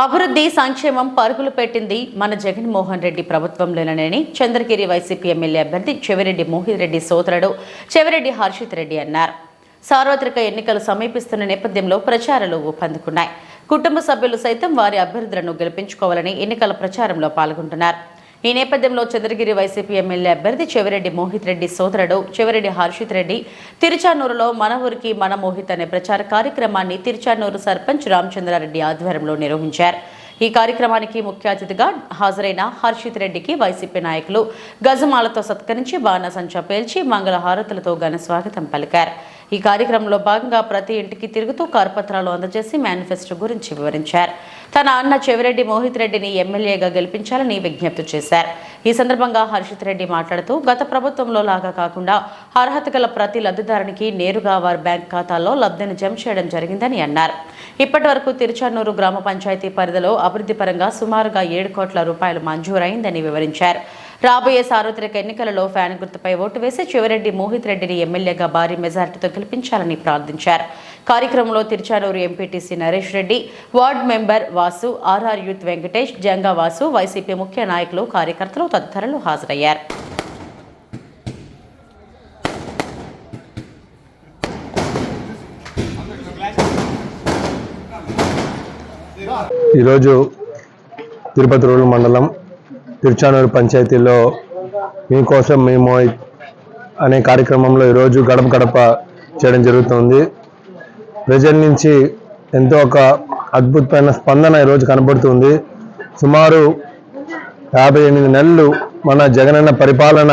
అభివృద్ధి సంక్షేమం పరుగులు పెట్టింది మన జగన్మోహన్ రెడ్డి ప్రభుత్వంలోనని చంద్రగిరి వైసీపీ ఎమ్మెల్యే అభ్యర్థి చెవిరెడ్డి మోహిత్ రెడ్డి సోదరుడు చెవిరెడ్డి హర్షిత్ రెడ్డి అన్నారు. సార్వత్రిక ఎన్నికలు సమీపిస్తున్న నేపథ్యంలో ప్రచారాలు ఊపందుకున్నాయి. కుటుంబ సభ్యులు సైతం వారి అభ్యర్థులను గెలిపించుకోవాలని ఎన్నికల ప్రచారంలో పాల్గొంటున్నారు. ఈ నేపథ్యంలో చంద్రగిరి వైసీపీ ఎమ్మెల్యే అభ్యర్థి చెవిరెడ్డి మోహిత్ రెడ్డి సోదరుడు చెవిరెడ్డి హర్షిత్ రెడ్డి తిరుచానూరులో మన ఊరికి మన మోహిత్ అనే ప్రచార కార్యక్రమాన్ని తిరుచానూరు సర్పంచ్ రామచంద్రారెడ్డి ఆధ్వర్యంలో నిర్వహించారు. ఈ కార్యక్రమానికి ముఖ్య అతిథిగా హాజరైన హర్షిత్ రెడ్డికి వైసీపీ నాయకులు గజమాలతో సత్కరించి బాణసంచ పేల్చి మంగళ హారతులతో ఘన స్వాగతం పలికారు. ఈ కార్యక్రమంలో భాగంగా ప్రతి ఇంటికి తిరుగుతూ కరపత్రాలు అందజేసి మేనిఫెస్టో గురించి వివరించారు. తన అన్న చెవిరెడ్డి మోహిత్ రెడ్డిని ఎమ్మెల్యేగా గెలిపించాలని విజ్ఞప్తి చేశారు. ఈ సందర్భంగా హర్షిత్ రెడ్డి మాట్లాడుతూ గత ప్రభుత్వంలో లాగా కాకుండా అర్హత గల ప్రతి లబ్ధిదారునికి నేరుగా వారి బ్యాంక్ ఖాతాల్లో లబ్ధిని జమ చేయడం జరిగిందని అన్నారు. ఇప్పటి వరకు తిరుచానూరు గ్రామ పంచాయతీ పరిధిలో అభివృద్ధి పరంగా సుమారుగా ఏడు కోట్ల రూపాయలు మంజూరైందని వివరించారు. రాబోయే సార్వత్రిక ఎన్నికలలో ఫ్యాన్ గుర్తుపై ఓటు వేసి చివరెడ్డి మోహిత్ రెడ్డిని ఎమ్మెల్యేగా భారీ మెజార్టీతో గెలిపించాలని ప్రార్థించారు. కార్యక్రమంలో Tiruchanur MPTC Naresh Reddy ward member Vasu RR youth Venkatesh Janga Vasu YCP ముఖ్య నాయకులు కార్యకర్తలు తదితరులు హాజరయ్యారు. ఈరోజు తిరుపతి రూరల్ మండలం తిరుచానూరు పంచాయతీలో మీకోసం మేము అనే కార్యక్రమంలో ఈరోజు గడప గడప చేయడం జరుగుతుంది. ప్రజల నుంచి ఎంతో ఒక అద్భుతమైన స్పందన ఈరోజు కనబడుతుంది. సుమారు యాభై ఎనిమిది నెలలు మన జగనన్న పరిపాలన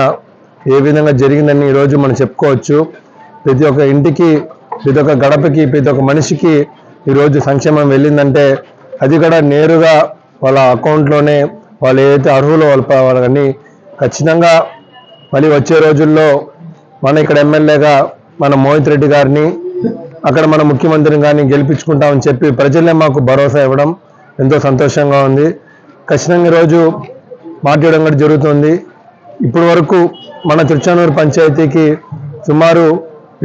ఏ విధంగా జరిగిందని ఈరోజు మనం చెప్పుకోవచ్చు. ప్రతి ఒక్క ఇంటికి ప్రతి ఒక్క గడపకి ప్రతి ఒక్క మనిషికి ఈరోజు సంక్షేమం వెళ్ళిందంటే అది కూడా నేరుగా వాళ్ళ అకౌంట్లోనే వాళ్ళు ఏదైతే అర్హులో వాళ్ళ వాళ్ళని ఖచ్చితంగా మళ్ళీ వచ్చే రోజుల్లో మన ఇక్కడ ఎమ్మెల్యేగా మన మోహిత్ రెడ్డి గారిని అక్కడ మన ముఖ్యమంత్రిని గారిని గెలిపించుకుంటామని చెప్పి ప్రజలే మాకు భరోసా ఇవ్వడం ఎంతో సంతోషంగా ఉంది. ఖచ్చితంగా ఈరోజు మాట్లాడడం కూడా జరుగుతుంది. ఇప్పటి వరకు మన తిరుచానూరు పంచాయతీకి సుమారు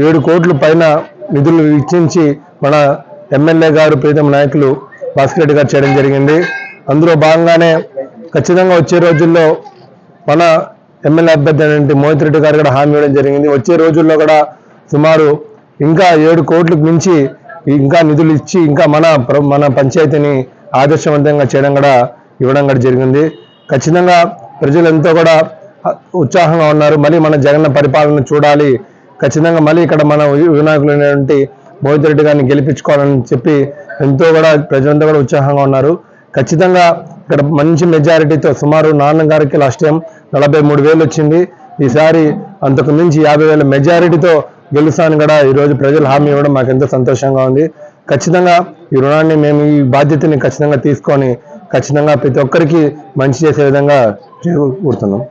ఏడు కోట్ల పైన నిధులు వెచ్చించి మన ఎమ్మెల్యే గారు ప్రీతం నాయకులు భాస్కర్ రెడ్డి గారు చేయడం జరిగింది. అందులో భాగంగానే ఖచ్చితంగా వచ్చే రోజుల్లో మన ఎమ్మెల్యే అభ్యర్థి అయినటువంటి మోహిత్ రెడ్డి గారు కూడా హామీ ఇవ్వడం జరిగింది. వచ్చే రోజుల్లో కూడా సుమారు ఇంకా ఏడు కోట్లకు మించి ఇంకా నిధులు ఇచ్చి ఇంకా మన మన పంచాయతీని ఆదర్శవంతంగా చేయడం కూడా ఇవ్వడం కూడా జరిగింది. ఖచ్చితంగా ప్రజలు ఎంతో కూడా ఉత్సాహంగా ఉన్నారు. మళ్ళీ మన జగన్ పరిపాలన చూడాలి. ఖచ్చితంగా మళ్ళీ ఇక్కడ మన వినాయకులు అనేటువంటి మోహిత్ రెడ్డి గారిని గెలిపించుకోవాలని చెప్పి ఎంతో కూడా ప్రజలంతా కూడా ఉత్సాహంగా ఉన్నారు. ఖచ్చితంగా ఇక్కడ మంచి మెజారిటీతో సుమారు నాన్న గారికి లాస్ట్ టైం నలభై మూడు వేలు వచ్చింది. ఈసారి అంతకు మించి యాభై వేల మెజారిటీతో గెలుస్తాను కూడా ఈరోజు ప్రజలు హామీ ఇవ్వడం మాకు ఎంతో సంతోషంగా ఉంది. ఖచ్చితంగా ఈ రుణాన్ని మేము ఈ బాధ్యతని ఖచ్చితంగా తీసుకొని ఖచ్చితంగా ప్రతి ఒక్కరికి మంచి చేసే విధంగా చేకూరుతున్నాం.